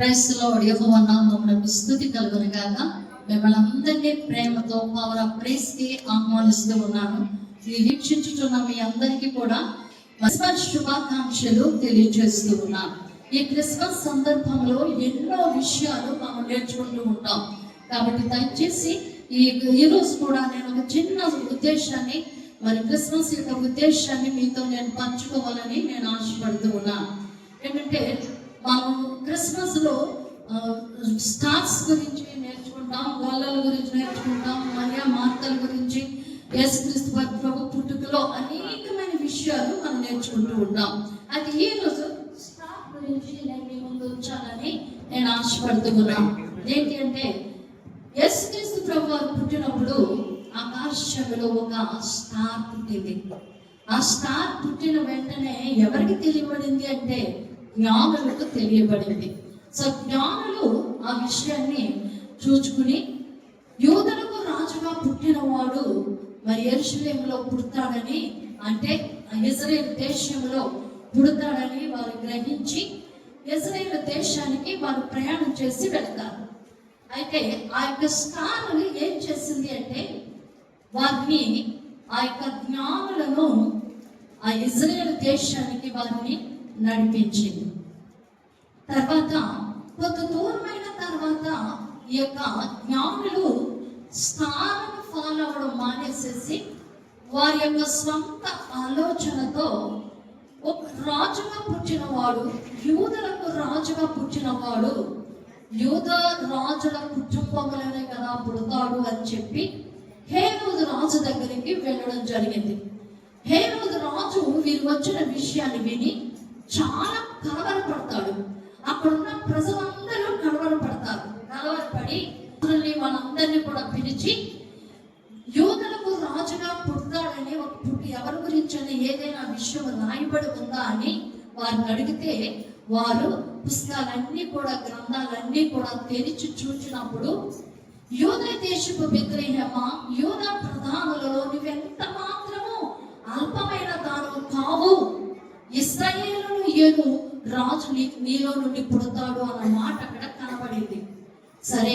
క్రైస్తలో యెహోవా నామమునకు స్థుతి కలుగును కాక మిమ్మల్ని అందరినీ ప్రేమతో పవర్ ఆఫ్ ప్రైస్ ఆహ్వానిస్తూ ఉన్నాను. ఇది వీక్షించుతున్న మీ అందరికీ కూడా క్రిస్మస్ శుభాకాంక్షలు తెలియజేస్తూ ఉన్నాను. ఈ క్రిస్మస్ సందర్భంలో ఎన్నో విషయాలు మనం నేర్చుకుంటూ ఉంటాం. కాబట్టి దయచేసి ఈ ఈరోజు రోజు కూడా నేను ఒక చిన్న ఉద్దేశాన్ని మరి క్రిస్మస్ యొక్క ఉద్దేశాన్ని మీతో నేను పంచుకోవాలని నేను ఆశపడుతూ ఉన్నాను. ఏంటంటే మనం క్రిస్మస్లో స్టార్స్ గురించి నేర్చుకుంటాం గోళ్ళల గురించి నేర్చుకుంటాం మరియా మార్తల గురించి యేసుక్రీస్తు వారి ప్రభు పుట్టుకలో అనేకమైన విషయాలు మనం నేర్చుకుంటూ ఉంటాం అది ఈ రోజు స్టార్ గురించి నేను మీ ముందు ఉంచాలని నేను ఆశపడుతున్నాను. ఏంటి అంటే యేసుక్రీస్తు ప్రభు పుట్టినప్పుడు ఆకాశంలో ఒక స్టార్ పుట్టింది. ఆ స్టార్ పుట్టిన వెంటనే ఎవరికి తెలియబడింది అంటే జ్ఞానులకు తెలియబడింది. సో జ్ఞానులు ఆ విషయాన్ని చూచుకుని యూదులకు రాజుగా పుట్టినవాడు మరి ఎరుషులేములో పుడతాడని అంటే ఇజ్రాయేల్ దేశంలో పుడతాడని వారు గ్రహించి ఇజ్రాయేల్ దేశానికి వారు ప్రయాణం చేసి వెళ్తారు. అయితే ఆ యొక్క స్టార్ ఏం చేసింది అంటే వారిని ఆ యొక్క జ్ఞానులను ఆ ఇజ్రాయేల్ దేశానికి వారిని నడిపించింది. తర్వాత కొంత దూరమైన తర్వాత ఈ యొక్క జ్ఞానులు స్థానం ఫాలో అవ్వడం మానేసేసి వారి యొక్క సొంత ఆలోచనతో ఒక రాజుగా పుట్టినవాడు యూదులకు రాజుగా పుట్టినవాడు యూద రాజుల కుటుంబంలోనే కదా పుడతాడు అని చెప్పి హేరోదు రాజు దగ్గరికి వెళ్ళడం జరిగింది. హేరోదు రాజు వీరు వచ్చిన విషయాన్ని విని చాలా కలవరపడతాడు అక్కడున్న ప్రజలందరూ కలవరపడతారు కలవరపడి ప్రజల్ని వాళ్ళందరినీ కూడా పిలిచి యోధులకు రాజుగా పుడతాడని ఒక ఎవరి గురించి ఏదైనా విషయం రాయబడి ఉందా అని వారిని అడిగితే వారు పుస్తకాలన్నీ కూడా గ్రంథాలన్నీ కూడా తెరిచి చూచినప్పుడు యోధ దేశపు విగ్రహమా యోధ ప్రధానులలో నువ్వెంత మాత్రము అల్పమైన ఇస్రాయేలును ఏను రాజు నీలో నుండి పుడతాడు అన్న మాట అక్కడ కనబడింది. సరే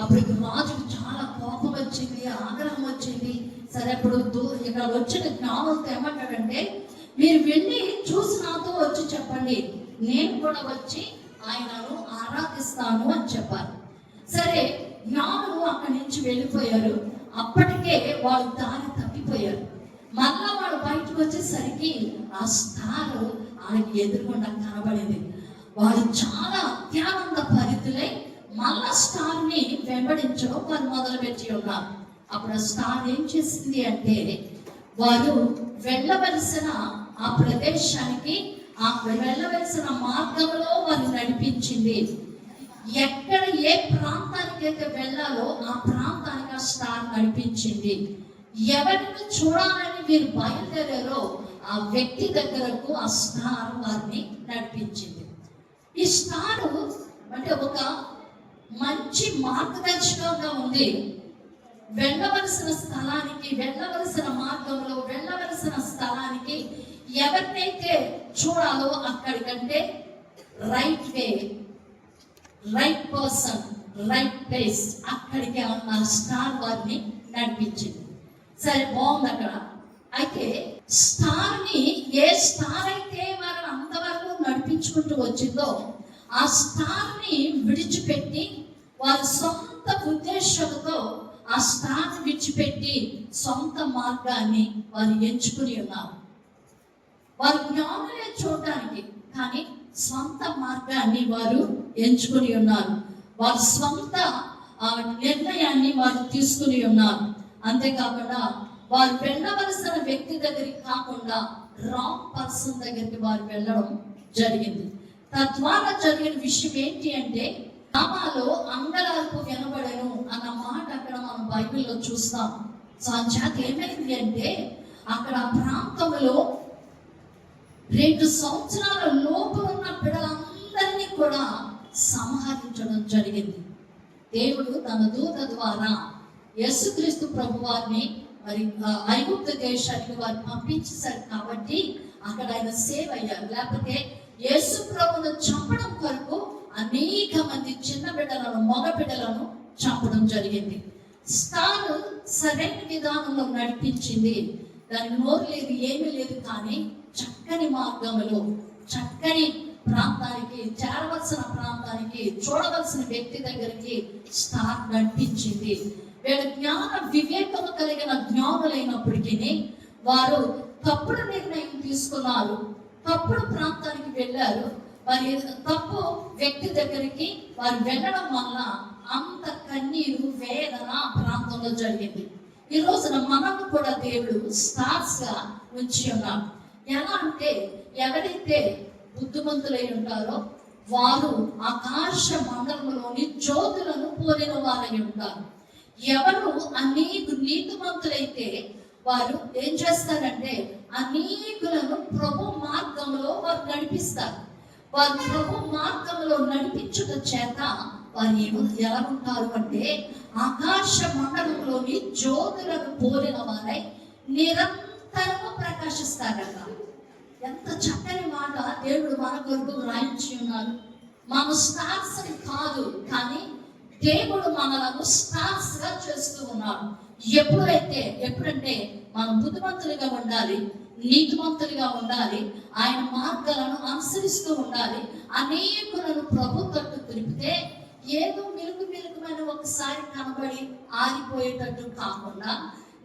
అప్పుడు రాజుకు చాలా కోపం వచ్చింది ఆగ్రహం వచ్చింది. సరే అప్పుడు ఇక్కడ వచ్చిన జ్ఞానంతో ఏమంటాడంటే మీరు వెళ్ళి చూసి నాతో వచ్చి చెప్పండి. నేను కూడా వచ్చి ఆయనను ఆరాధిస్తాను అని చెప్పారు. సరే జ్ఞానులు అక్కడి నుంచి వెళ్ళిపోయారు. అప్పటికే వాళ్ళు దారి తప్పిపోయారు. మళ్ళా వాడు బయటకు వచ్చేసరికి ఆ స్టార్ ఆయనకి ఎదురుకుండా కనబడింది. వారు చాలా అత్యానంద పరిధులై మళ్ళా స్టార్ని వెంబడించడం వారు మొదలు పెట్టి ఉన్నారు అప్పుడు ఆ స్టార్ ఏం చేసింది అంటే వారు వెళ్ళవలసిన ఆ ప్రదేశానికి ఆ వెళ్ళవలసిన మార్గంలో వారు నడిపించింది. ఎక్కడ ఏ ప్రాంతానికి అయితే వెళ్ళాలో ఆ ప్రాంతానికి ఆ స్టార్ నడిపించింది. ఎవరిని చూడాలని మీరు బయలుదేరారో ఆ వ్యక్తి దగ్గరకు ఆ స్టార్ వారిని నడిపించింది. ఈ స్టార్ అంటే ఒక మంచి మార్గదర్శకంగా ఉంది. వెళ్ళవలసిన స్థలానికి వెళ్ళవలసిన మార్గంలో వెళ్ళవలసిన స్థలానికి ఎవరినైతే చూడాలో అక్కడికంటే right way right person right place అక్కడికి ఆ స్టార్ వారిని నడిపించింది. సరే బాగుంది అక్కడ. అయితే స్టార్ని ఏ స్టార్ అయితే మనం అంతవరకు నడిపించుకుంటూ వచ్చిందో ఆ స్టార్ని విడిచిపెట్టి వారి సొంత ఉద్దేశంతో ఆ స్టార్ విడిచిపెట్టి సొంత మార్గాన్ని వారు ఎంచుకుని ఉన్నారు. వారు జ్ఞానులే చూడడానికి కానీ సొంత మార్గాన్ని వారు ఎంచుకుని ఉన్నారు. వారి సొంత ఆ, నిర్ణయాన్ని వారు తీసుకుని ఉన్నారు. అంతేకాకుండా వారు వెళ్ళవలసిన వ్యక్తి దగ్గరికి కాకుండా రాంగ్ పర్సన్ దగ్గరికి వారు వెళ్ళడం జరిగింది. తద్వారా జరిగిన విషయం ఏంటి అంటే నామాలో అంగలార్పు వినబడను అన్న మాట అక్కడ మనం బైబిల్లో చూస్తాం. సో అంచేత ఏమైంది అంటే అక్కడ ఆ ప్రాంతంలో రెండు సంవత్సరాల లోపు ఉన్న బిడ్డలందరినీ కూడా సంహరించడం జరిగింది. దేవుడు తన దూత ద్వారా యేసుక్రీస్తు ప్రభువారిని మరి ఐగుప్త దేశానికి వారు పంపించేశారు కాబట్టి అక్కడ ఆయన సేవ్ అయ్యారు లేకపోతే యేసు ప్రభును చంపడం కొరకు అనేక మంది చిన్న బిడ్డలను మగ బిడ్డలను చంపడం జరిగింది. స్టార్ సరైన విధానంలో నడిపించింది. దానికి నోరు లేదు ఏమీ లేదు కానీ చక్కని మార్గంలో చక్కని ప్రాంతానికి చేరవలసిన ప్రాంతానికి చూడవలసిన వ్యక్తి దగ్గరికి స్టార్ నడిపించింది. వీళ్ళ జ్ఞాన వివేకము కలిగిన జ్ఞానులైనప్పటికీ వారు తప్పుడు నిర్ణయం తీసుకున్నారు తప్పుడు ప్రాంతానికి వెళ్ళారు. మరి తప్పు వ్యక్తి దగ్గరికి వారు వెళ్ళడం వల్ల అంత కన్నీరు వేదన ఆ ప్రాంతంలో జరిగింది. ఈ రోజున మనకు కూడా దేవుడు స్టార్స్గా ఉంచి ఉన్నాడు ఎలా అంటే ఎవరైతే బుద్ధిమంతులై ఉంటారో వారు ఆకాశ మండలంలోని జ్యోతులను పోలిన వారై ఉంటారు. ఎవరు అనేక నీతిమంతులైతే వారు ఏం చేస్తారంటే అనేకులను ప్రభు మార్గంలో వారు నడిపిస్తారు. వారు ప్రభు మార్గంలో నడిపించుట చేత వారు ఎలా ఉంటారు అంటే ఆకాశ మండలంలోని జ్యోతులను పోలిన వారై నిరంతరము ప్రకాశిస్తారట. ఎంత చక్కని మాట దేవుడు మన కొరకు రాయించి ఉన్నారు. మన స్టార్స్ కాదు కానీ దేవుడు మనలను స్టార్స్గా చేస్తూ ఉన్నాడు ఎప్పుడైతే ఎప్పుడంటే మనం బుద్ధిమంతులుగా ఉండాలి నీతిమంతులుగా ఉండాలి ఆయన మార్గాలను అనుసరిస్తూ ఉండాలి అనేకులను ప్రభు తట్టు తిరిపితే ఏదో మెరుగు మెరుగుమైన ఒకసారి కనబడి ఆగిపోయేటట్టు కాకుండా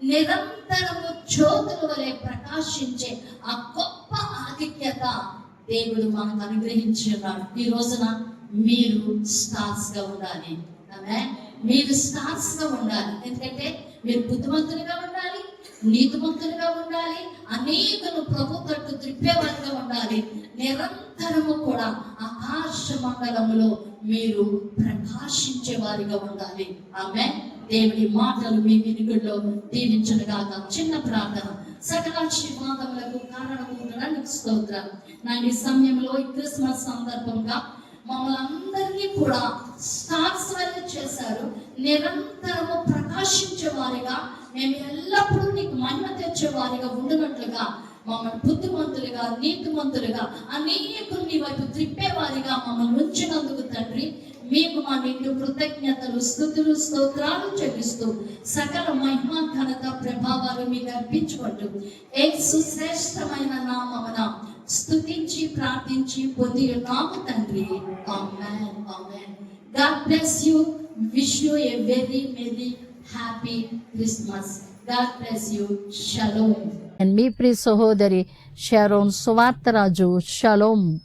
నిరంతరము జ్యోతుల వలె ప్రకాశించే ఆ గొప్ప ఆధిక్యత దేవుడు మనకు అనుగ్రహించున్నాడు ఈ రోజున మీరు స్టార్స్గా ఉండాలి. మీరు స్టార్స్గా ఉండాలి. ఎందుకంటే మీరు బుద్ధిమంతులుగా ఉండాలి నీతిమంతులుగా ఉండాలి అనేకను ప్రభు తట్టు త్రిప్పేవారిగా ఉండాలి. నిరంతరము కూడా ఆకాశ మండలములో మీరు ప్రకాశించే వారిగా ఉండాలి. ఆమె దేవుడి మాటలు మీ వినుగుల్లో దీవించడుగా చిన్న ప్రార్థన. సకల ఆశీర్వాదములకు కారణము స్తోత్రం. నా ఈ సమయంలో ఈ క్రిస్మస్ సందర్భంగా మమ్మల్ని అందరినీ కూడా స్టార్స్ చేశారు. నిరంతరము ప్రకాశించే వారిగా మేము ఎల్లప్పుడూ నీకు మహిమ తెచ్చే వారిగా ఉండినట్లుగా మమ్మల్ని బుద్ధిమంతులుగా నీతిమంతులుగా అనేకుల్ని వైపు త్రిప్పేవారిగా మమ్మల్ని ఉంచినందుకు తండ్రి మీకు మా నిండు కృతజ్ఞతలు స్థుతులు స్తోత్రాలు చెల్లిస్తూ సకల మహిమ ఘనత ప్రభావాలు మీకు అర్పించుకుంటూ ఏ సుశ్రేష్టమైన నామమున స్తుతించి ప్రార్థించి పొంది ఉన్నాము తండ్రి. Amen. Amen. God wish you a very very happy Christmas. God bless you. Shalom. And me, please, Sharon Suwatraju. Shalom.